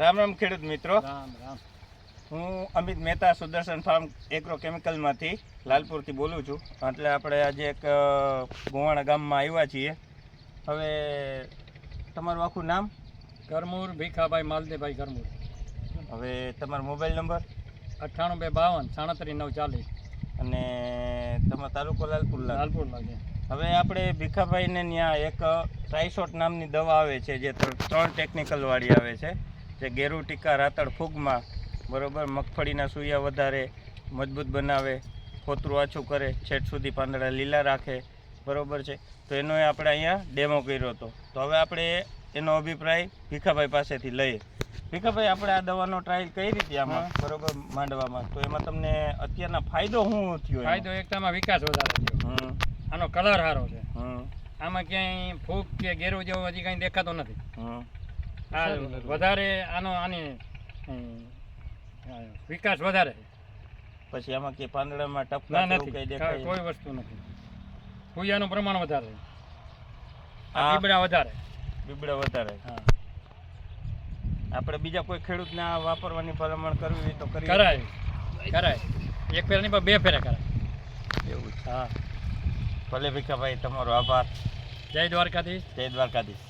રામ રામ ખેડૂત મિત્રો. રામ રામ. હું અમિત મહેતા સુદર્શન ફાર્મ એગ્રો કેમિકલમાંથી લાલપુરથી બોલું છું. એટલે આપણે આજે એક ગોવાણા ગામમાં આવ્યા છીએ. હવે તમારું આખું નામ? કરમૂર ભીખાભાઈ માલદેભાઈ કરમૂર. હવે તમારો મોબાઈલ નંબર? અઠ્ઠાણું બે બાવન સાડત્રીસ નવ ચાલીસ. અને તમારો તાલુકો લાલપુર લાલપુર લાગે હવે આપણે ભીખાભાઈને ત્યાં એક ટ્રાઇશોટ નામની દવા આવે છે જે ત્રણ ટેકનિકલવાળી આવે છે. જે ગેરુ ટીકા રાતળ ફૂગમાં બરોબર મગફળીના સૂયા વધારે મજબૂત બનાવે ખોતરું આછું કરે છેટ સુધી પાંદડા લીલા રાખે બરોબર છે. તો એનો એ આપણે અહીંયા ડેમો કર્યો હતો. તો હવે આપણે એનો અભિપ્રાય ભીખાભાઈ પાસેથી લઈએ. ભીખાભાઈ આપણે આ દવાનો ટ્રાયલ કઈ રીતે આમાં બરોબર માંડવામાં? તો એમાં તમને અત્યારના ફાયદો શું થયો ફાયદો ફાયદો એકતામાં વિકાસ વધારે થયો. આનો કલર સારો છે. હમ. આમાં ક્યાંય ફૂગ કે ગેરુ જેવું હજી કાંઈ દેખાતો નથી. વધારે આનો આની વિકાસ વધારે પછી આમાં કે પાંદડામાં ટપકા નથી. દેખાય? કોઈ વસ્તુ નથી. ફૂયાનું પ્રમાણ વધારે બીબડા વધારે. બીબડા વધારે. હા. આપણે બીજા કોઈ ખેડૂતને આ વાપરવાની ભલામણ કરવી હોય તો કરી કરાય. કરાય. એક ફેરા નહીં પણ બે ફેરા કરાય. એવું હા. ભલે ભીખાભાઈ તમારો આભાર. જય દ્વારકાધીશ. જય દ્વારકાધીશ.